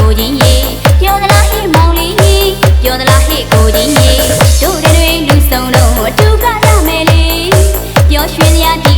ကိုကြီးရေပြောသလားဟေ့မောင်လေးပြောသလားဟေ့ကိုကြီးရေတို့တွေလူစုံတော့အတူကရမယ်လေပြောရွှင်ရပြ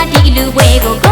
salir luego